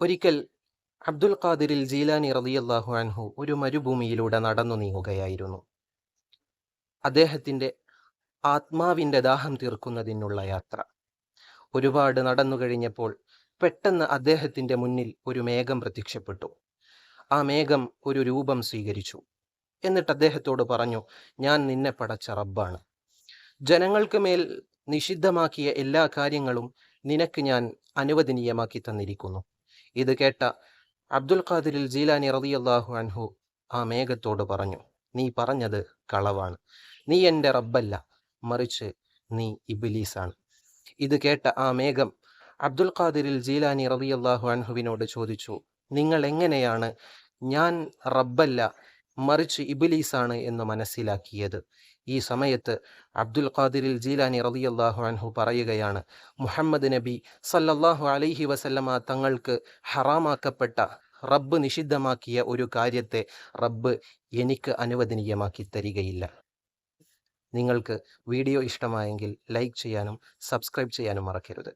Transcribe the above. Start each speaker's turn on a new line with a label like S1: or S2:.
S1: ഒരിക്കൽ അബ്ദുൽ ഖാദിറിൽ ജീലാനി റളിയല്ലാഹു അൻഹു ഒരു മരുഭൂമിയിലൂടെ നടന്നു നീങ്ങുകയായിരുന്നു. അദ്ദേഹത്തിന്റെ ആത്മാവിന്റെ ദാഹം തീർക്കുന്നതിനുള്ള യാത്ര. ഒരുപാട് നടന്നു കഴിഞ്ഞപ്പോൾ പെട്ടെന്ന് അദ്ദേഹത്തിന്റെ മുന്നിൽ ഒരു മേഘം പ്രത്യക്ഷപ്പെട്ടു. ആ മേഘം ഒരു രൂപം സ്വീകരിച്ചു. എന്നിട്ട് അദ്ദേഹത്തോട് പറഞ്ഞു ഞാൻ നിന്നെ പടച്ച റബ്ബാണ്. ജനങ്ങൾക്ക് മേൽ നിഷിദ്ധമാക്കിയ എല്ലാ കാര്യങ്ങളും നിനക്ക് ഞാൻ അനുവദനീയമാക്കി തന്നിരിക്കുന്നു. ഇത് കേട്ട അബ്ദുൽ ഖാദിരിൽ ജീലാനി റളിയല്ലാഹു അൻഹു ആ മേഘത്തോട് പറഞ്ഞു നീ പറഞ്ഞത് കളവാണ്. നീ എന്റെ റബ്ബല്ല. മറിച്ച് നീ ഇബിലീസാണ്. ഇത് കേട്ട ആ മേഘം അബ്ദുൽ ഖാദിരിൽ ജീലാനി റളിയല്ലാഹു അൻഹുവിനോട് ചോദിച്ചു നിങ്ങൾ എങ്ങനെയാണ്? ഞാൻ റബ്ബല്ല. മറിച്ച് ഇബിലീസാണ് എന്ന് മനസ്സിലാക്കിയത്. ഈ സമയത്ത് അബ്ദുൽ ഖാദിരിൽ ജീലാനി റളിയല്ലാഹു അൻഹു പറയുകയാണ് മുഹമ്മദ് നബി സല്ലല്ലാഹു അലൈഹി വസല്ലമ തങ്ങൾക്ക് ഹറാമാക്കപ്പെട്ട റബ്ബ് നിഷിദ്ധമാക്കിയ ഒരു കാര്യത്തെ റബ്ബ് എനിക്ക് അനുവദനീയമാക്കി തരികയില്ല. നിങ്ങൾക്ക് വീഡിയോ ഇഷ്ടമായെങ്കിൽ ലൈക്ക് ചെയ്യാനും സബ്സ്ക്രൈബ് ചെയ്യാനും മറക്കരുത്.